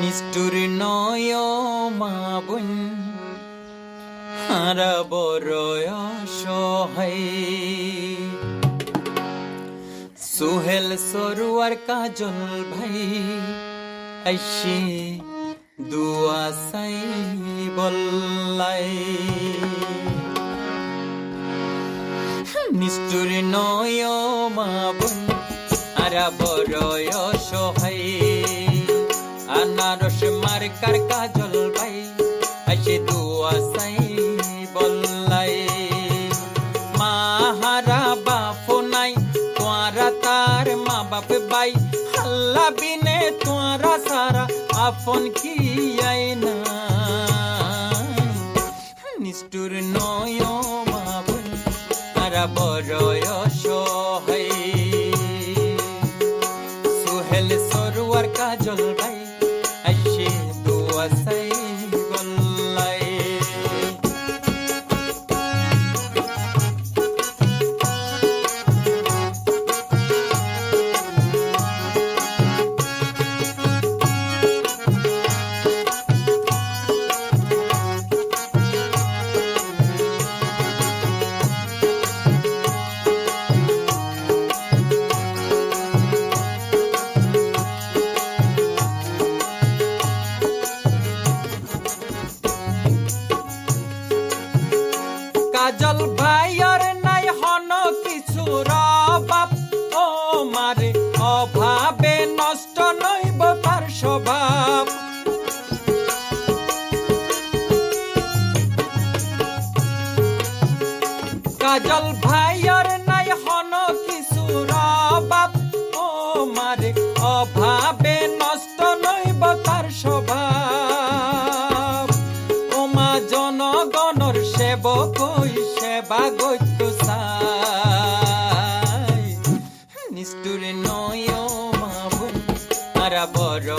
নিষ্ঠুর নয় মা বোন হারা বড় অসহায় সোহেল সরুয়ার কাজল ভাই, আইসে দুয়া সাই বল্লাই। নিষ্ঠুর নয় মা বোন আরা বড় অসহায় আনারস মার্কার কাজল ভাই? আসে দুয়া সাই বল্লাই। মাহারা বাপ নাই, তোয়ারা তার মা বাপ বাই হাল্লা বিনে তোয়ারা সারা, আপন কি আয় না? নিষ্ঠুর নয় মা তারা বড় অসহায়। সুহেল সরুয়ার কাজল আসে দুয়া সাই কাজল ভাইয়ার নাই হন কিছু বাপ ও মারে অভাবে নষ্ট নইব তার স্বভাব। কাজল ভাইয়ার নাই হন কিছু বাপ ও মারে অভাবে বকই সেবা গৈত্য সাই। নিষ্ঠুরে নয় মাভুন তারা বড়